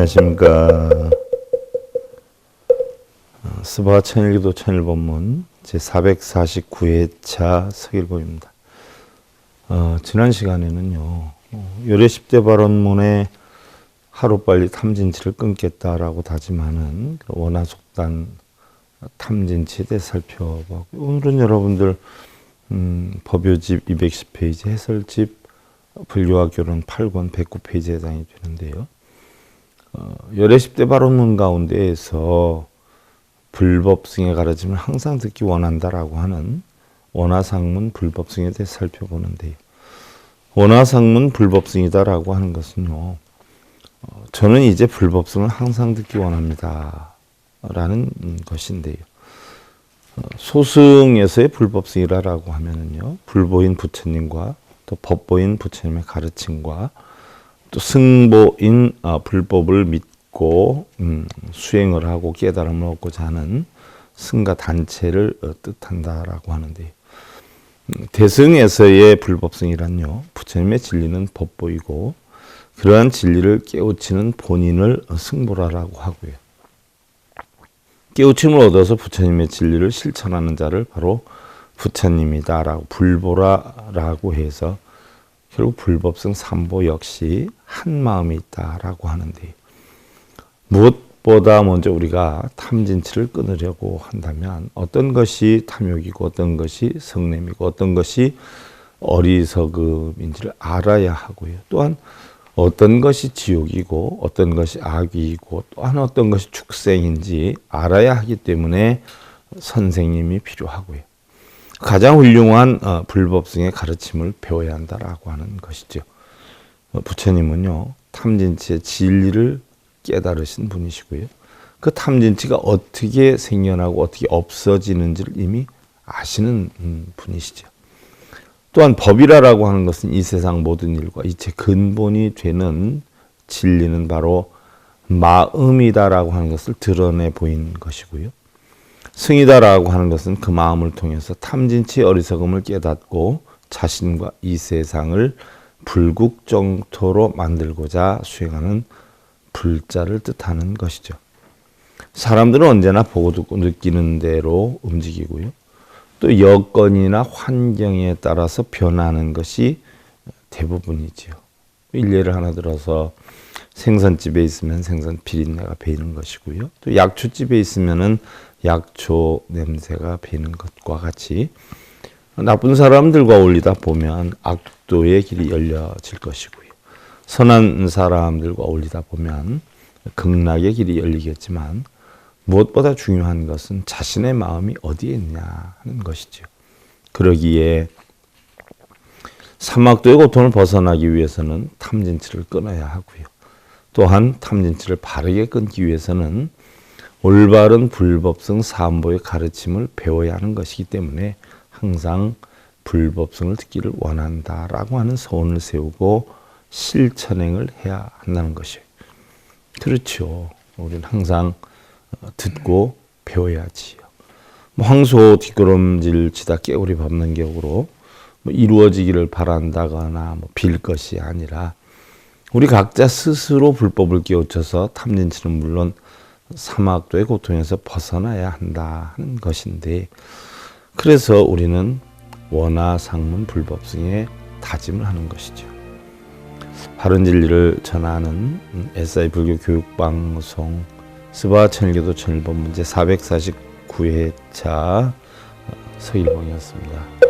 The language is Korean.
안녕하십니까. 어, 스바 천일기도 천일본문 제449회차 서길보입니다. 어, 지난 시간에는요, 어, 요래 10대 발언문에 하루빨리 탐진치를 끊겠다라고 다짐하는 그 원화속단 탐진치에 대해 살펴보고 오늘은 여러분들 음, 법요집 210페이지 해설집 불교와 결혼 8권 109페이지에 해당이 되는데요. 어, 열애 10대 발언문 가운데에서 불법승의 가르침을 항상 듣기 원한다라고 하는 원화상문 불법승에 대해 살펴보는데요. 원화상문 불법승이다라고 하는 것은요. 어, 저는 이제 불법승을 항상 듣기 원합니다. 라는 음, 것인데요. 어, 소승에서의 불법승이라고 하면은요. 불보인 부처님과 또 법보인 부처님의 가르침과 또 승보인 어, 불법을 믿고 음, 수행을 하고 깨달음을 얻고자 하는 승가 단체를 어, 뜻한다라고 하는데요. 음, 대승에서의 불법승이란요. 부처님의 진리는 법보이고 그러한 진리를 깨우치는 본인을 어, 승보라라고 하고요. 깨우침을 얻어서 부처님의 진리를 실천하는 자를 바로 부처님이다라고 불보라라고 해서 결국 불법성 삼보 역시 한 마음이 있다라고 하는데 무엇보다 먼저 우리가 탐진치를 끊으려고 한다면 어떤 것이 탐욕이고 어떤 것이 성냄이고 어떤 것이 어리석음인지를 알아야 하고요. 또한 어떤 것이 지옥이고 어떤 것이 악이고 또한 어떤 것이 축생인지 알아야 하기 때문에 선생님이 필요하고요. 가장 훌륭한 어, 불법승의 가르침을 배워야 한다라고 하는 것이죠. 어, 부처님은요 탐진치의 진리를 깨달으신 분이시고요. 그 탐진치가 어떻게 생겨나고 어떻게 없어지는지를 이미 아시는 음, 분이시죠. 또한 법이라라고 하는 것은 이 세상 모든 일과 이체 근본이 되는 진리는 바로 마음이다라고 하는 것을 드러내 보인 것이고요. 승이다라고 하는 것은 그 마음을 통해서 탐진치 어리석음을 깨닫고 자신과 이 세상을 불국정토로 만들고자 수행하는 불자를 뜻하는 것이죠. 사람들은 언제나 보고 듣고 느끼는 대로 움직이고요. 또 여건이나 환경에 따라서 변하는 것이 대부분이지요. 일례를 하나 들어서 생선집에 있으면 생선 비린내가 배이는 것이고요. 또 약초집에 있으면은 약초 냄새가 배는 것과 같이 나쁜 사람들과 어울리다 보면 악도의 길이 열려질 것이고요. 선한 사람들과 어울리다 보면 극락의 길이 열리겠지만 무엇보다 중요한 것은 자신의 마음이 어디에 있냐 하는 것이죠. 그러기에 사막도의 고통을 벗어나기 위해서는 탐진치를 끊어야 하고요. 또한 탐진치를 바르게 끊기 위해서는 올바른 불법성 삼보의 가르침을 배워야 하는 것이기 때문에 항상 불법성을 듣기를 원한다라고 하는 소원을 세우고 실천행을 해야 한다는 것이에요. 그렇죠. 우리는 항상 어, 듣고 배워야지요. 뭐 황소 뒷걸음질 치다 깨우리 밟는 격으로 뭐 이루어지기를 바란다거나 뭐 빌 것이 아니라 우리 각자 스스로 불법을 깨우쳐서 탐진치는 물론 사막도의 고통에서 벗어나야 한다는 것인데 그래서 우리는 원화 상문 불법승에 다짐을 하는 것이죠. 바른 진리를 전하는 SI 불교 교육 방송 스바 천일교도 천일본 문제 449회차 서일봉이었습니다.